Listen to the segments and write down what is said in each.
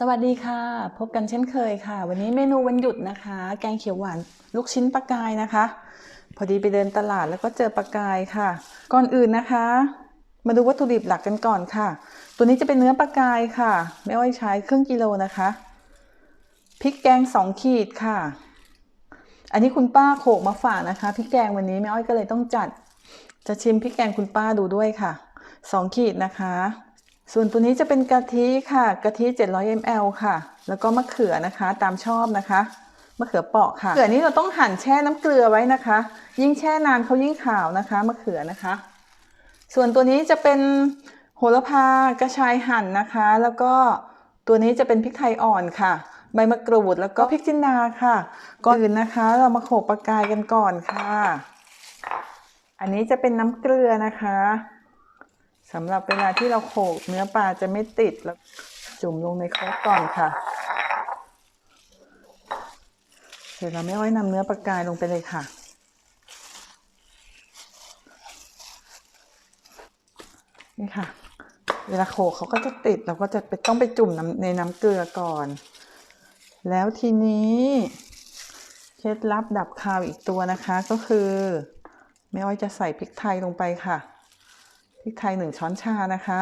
สวัสดีค่ะ พบกันเช่นเคยค่ะ วันนี้เมนูวันหยุดนะคะ แกงเขียวหวานลูกชิ้นปลากายนะคะ พอดีไปเดินตลาดแล้วก็เจอปลากายค่ะ ก่อนอื่นนะคะ มาดูวัตถุดิบหลักกันก่อนค่ะ ตัวนี้จะเป็นเนื้อปลากายค่ะแม่อ้อยใช้ครึ่งกิโลนะคะพริกแกงสองขีดค่ะ อันนี้คุณป้าโขกมาฝากนะคะพริกแกงวันนี้แม่อ้อยก็เลยต้องจัด จะชิมพริกแกงคุณป้าดูด้วยค่ะสองขีดนะคะ ส่วนตัวนี้จะเป็นกะทิค่ะกะทิ 700 ml ค่ะ แล้วก็มะเขือนะคะตามชอบนะคะมะเขือเปราะค่ะมะเขือนี้เราต้องหั่นแช่น้ำเกลือไว้นะคะ ยิ่งแช่นานเขายิ่งขาวนะคะมะเขือนะคะ ส่วนตัวนี้จะเป็นโหระพากระชายหั่นนะคะ แล้วก็ตัวนี้จะเป็นพริกไทยอ่อนค่ะ ใบมะกรูดแล้วก็พริกจินดาค่ะ ก่อนอื่นนะคะ เรามาโขลกปลากายกันก่อนค่ะ อันนี้จะเป็นน้ำเกลือนะคะ สำหรับเวลาที่เราโขลกเนื้อปลาจะไม่ติดแล้วจุ่มลงในโครกก่อนค่ะ เสร็จแล้วไม่อ้อยนำเนื้อปลากายลงไปเลยค่ะ นี่ค่ะ เวลาโขลกเขาก็จะติดเราก็จะไปต้องไปจุ่มนในน้ำเกลือก่อน แล้วทีนี้เคล็ดลับดับคาวอีกตัวนะคะก็คือ แม่อ้อยจะใส่พริกไทยลงไปค่ะ พริกไทยหนึ่งช้อนชานะคะ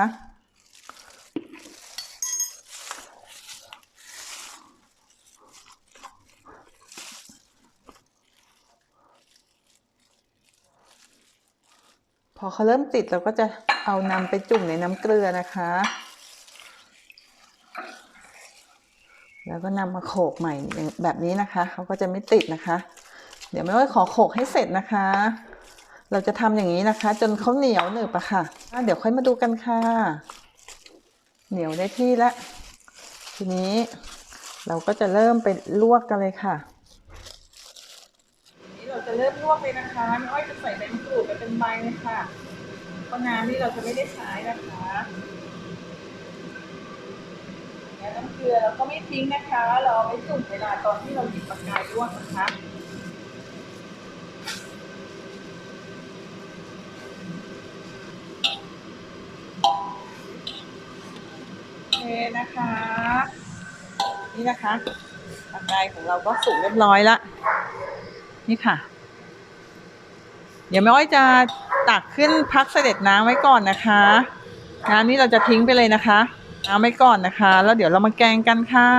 พอเขาเริ่มติดเราก็จะเอานำไปจุ่มในน้ำเกลือนะคะ แล้วก็นำมาโขกใหม่แบบนี้นะคะ เขาก็จะไม่ติดนะคะ เดี๋ยวไม่ว่าขอโขกให้เสร็จนะคะ เราจะทำอย่างนี้นะคะ จนเขาเหนียวหนึบอะค่ะะเดี๋ยวค่อยมาดูกันค่ะ เหนียวได้ที่แล้วทีนี้เราก็จะเริ่มไปลวกกันเลยค่ะนี้เราจะเริ่มลวกเลยนะคะน้อ้อยจะใส่ใบมะกรูดไปเป็นใบเลยค่ะเพราะน้ำนี่เราจะไม่ได้ใช้นะคะแล้วน้ำเกลือเราก็ไม่ทิ้งนะคะ เราเอาไปจุ่มเวลาตอนที่เราหยิบปากกาลวกนะคะ โอเค นะคะ นี่นะคะปลากายของเราก็สุกเรียบร้อยละนี่ค่ะ เดี๋ยวแม่อ้อยจะตักขึ้นพักเสด็จน้ำไว้ก่อนนะคะน้ำนี้เราจะทิ้งไปเลยนะคะน้ำไว้ก่อนนะคะ แล้วเดี๋ยวเรามาแกงกันค่ะ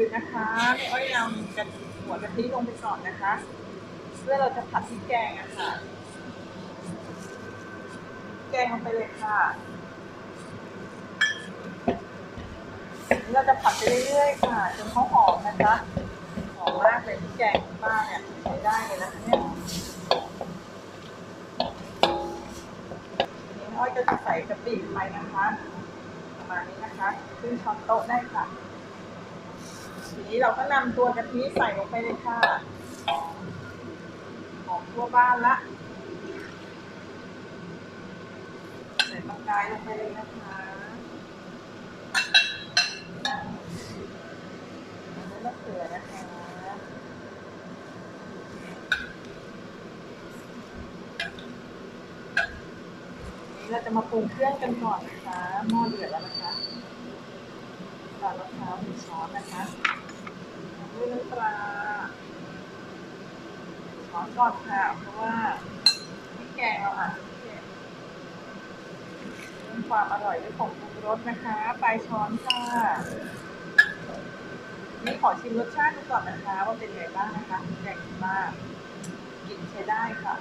ก่อนอื่นนะคะแม่อ้อยนำกะหัวกะทิลงไปก่อนนะคะเพื่อเราจะผัดพริกแกงอะค่ะ แกงลงไปเลยค่ะเราจะผัดไปเรื่อยๆค่ะจนเขาหอมนะคะหอมมากเลยพริกแกงของป้าเนี่ยใช้ได้เลยนะคะเนี่ยนี่อ้อยก็จะใส่กะปิไปนะคะ ประมาณนี้นะคะครึ่งช้อนโต๊ะได้ค่ะ ทีนี้เราก็นำตัวกะทิใส่ลงไปเลยค่ะหอมทั่วบ้านละใส่ปลากายลงไปเลยนะคะแล้วมะเขือนะคะนี้เราจะมาปรุงเครื่องกันก่อนนะคะ หม้อเดือดแล้วนะคะตอนมะพร้าวหนึ่งช้อนนะคะ ด้วยน้ำปลาช้อนก่อนค่ะเพราะว่าพริกแกงเราอาจจะเผ็ดเพิ่มความอร่อยด้วยของปรุงรสนะคะปลายช้อนค่ะนี่ขอชิมรสชาติดูก่อนนะคะ ว่าเป็นไงบ้างนะคะแกงมากกินใช้ได้ค่ะ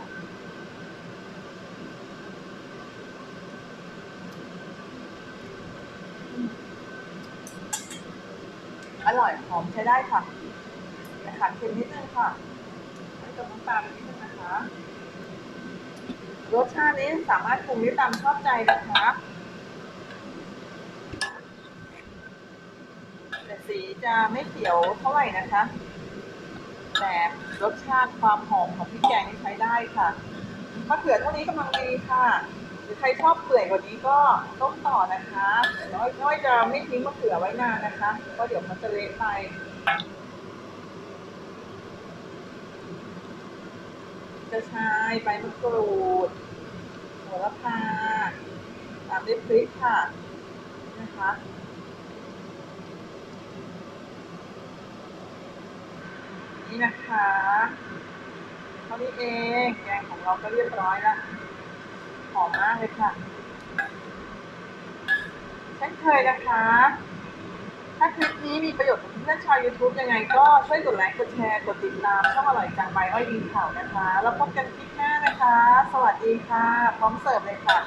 อร่อยหอมใช้ได้ค่ะแต่ขาดเค็มนิดนึงค่ะให้กับน้ำตาลนิดนึงนะคะรสชาตินี้สามารถปรุงได้ตามชอบใจนะคะแต่สีจะไม่เขียวเท่าไหร่นะคะ แต่รสชาติความหอมของพริกแกงนี่ใช้ได้ค่ะมะเขือเท่านี้กำลังดีค่ะ รือใครชอบเปื่อยกว่านี้ก็ต้มต่อนะคะน้อยน้อยจะไม่ทิ้งมะเขือไว้นานนะคะเพราะเดี๋ยวมันจะเละไปกระชายใบมะกรูดโหระพาตามด้วยพริกค่ะนะคะนี่นะคะเท่านี้เองแกงของเราก็เรียบร้อยแล้ว หอมมากเลยค่ะเช่นเคยนะคะ ถ้าคลิปนี้มีประโยชน์กับเพื่อนๆชาว YouTube ยังไงก็ช่วยกดไลค์ กดแชร์ กดติดตามช่องอร่อยจังใบอ้อยดีข่าวนะคะ แล้วพบกันคลิปหน้านะคะ สวัสดีค่ะ พร้อมเสิร์ฟเลยค่ะ